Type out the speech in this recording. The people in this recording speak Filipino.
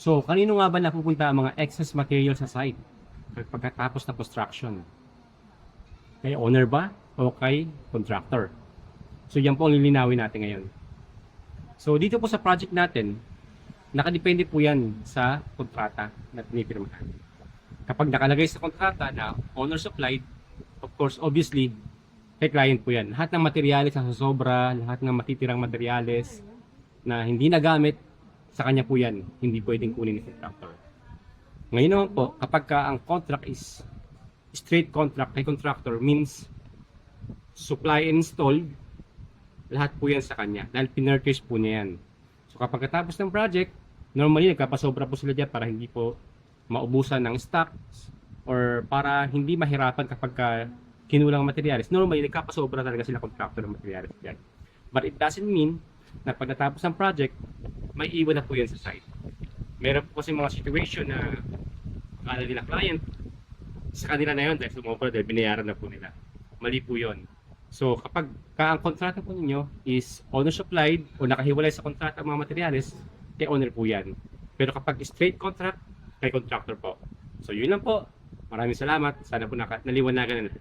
So, kanino nga ba napupunta ang mga excess material sa site pagkatapos ng construction? Kay owner ba o kay contractor? So, yan po ang lilinawin natin ngayon. So, dito po sa project natin, nakadepende po yan sa kontrata na pinipirmahan. Kapag nakalagay sa kontrata na owner supplied, of course, obviously, kay client po yan. Lahat ng materyales na sobra, lahat ng matitirang materyales na hindi nagamit, sa kanya po yan. Hindi pwedeng kunin ni contractor. Ngayon naman po, kapag ka ang contract is straight contract kay contractor means supply and install, lahat po yan sa kanya. Dahil pinurchase po niya yan. So kapag katapos ng project, normally nagkapasobra po sila dyan para hindi po maubusan ng stocks or para hindi mahirapan kapag ka kinulang materyales. Normally, nagkapasobra talaga sila contractor ng materyales dyan. But it doesn't mean na pag natapos ang project, may iwan na po yan sa site. Meron po kasi mga situation na akala nila client, sa kanila na yun dahil sumobra dahil binayaran na po nila. Mali po yun. So kapag ka ang kontrata po ninyo is owner supplied o nakahiwalay sa kontrata ang mga materyales, kay owner po yan. Pero kapag straight contract, kay contractor po. So yun lang po. Maraming salamat. Sana po naka, naliwanagan na